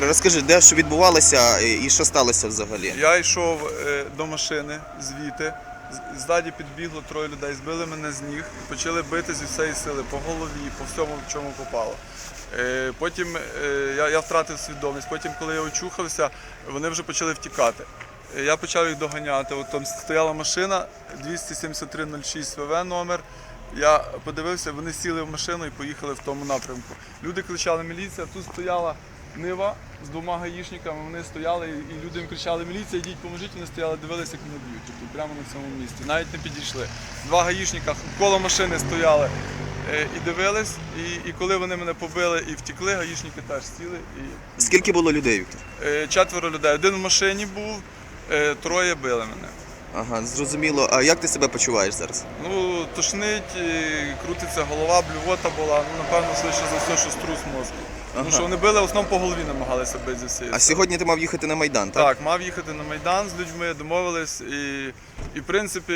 Розкажи, де що відбувалося і що сталося взагалі? Я йшов е, до машини звідти. Ззаді підбігло троє людей, збили мене з ніг і почали бити зі всієї сили по голові, по всьому, в чому попало. Е, Потім е, я, я втратив свідомість. Потім, коли я очухався, вони вже почали втікати. Е, Я почав їх доганяти. От там стояла машина 27306 ВВ номер. Я подивився, вони сіли в машину і поїхали в тому напрямку. Люди кричали міліція, тут стояла Нива з двома гаїшниками, вони стояли і люди їм кричали Міліція, йдіть, поможіть, вони стояли, дивилися, як мене б'ють. Тобто прямо на цьому місці. Навіть не підійшли. Два гаїшника коло машини стояли е, і дивились, і, і коли вони мене побили і втекли, гаїшники теж сіли. І, Скільки було людей, Віктор? е, четверо людей. Один в машині був, е, троє били мене. Ага, зрозуміло. А як ти себе почуваєш зараз? Ну, тошнить, е, крутиться голова, блювота була. Ну, напевно, швидше за все, що струс мозку. Ага. що вони били, в основному по голові намагалися бити зі всієї А сили. сьогодні ти мав їхати на Майдан, так? Так, мав їхати на Майдан з людьми, домовились. І, і в принципі,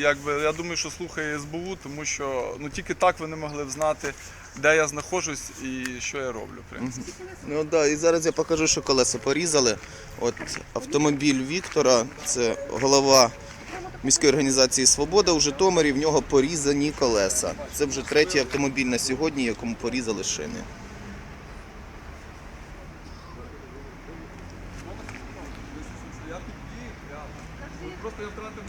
якби, я думаю, що слухає СБУ, тому що ну, тільки так вони могли б знати, де я знаходжусь і що я роблю. В принципі. Ну да, і зараз я покажу, що колеса порізали. От автомобіль Віктора, це голова міської організації Свобода у Житомирі. В нього порізані колеса. Це вже третій автомобіль на сьогодні, якому порізали шини. Просто я втратив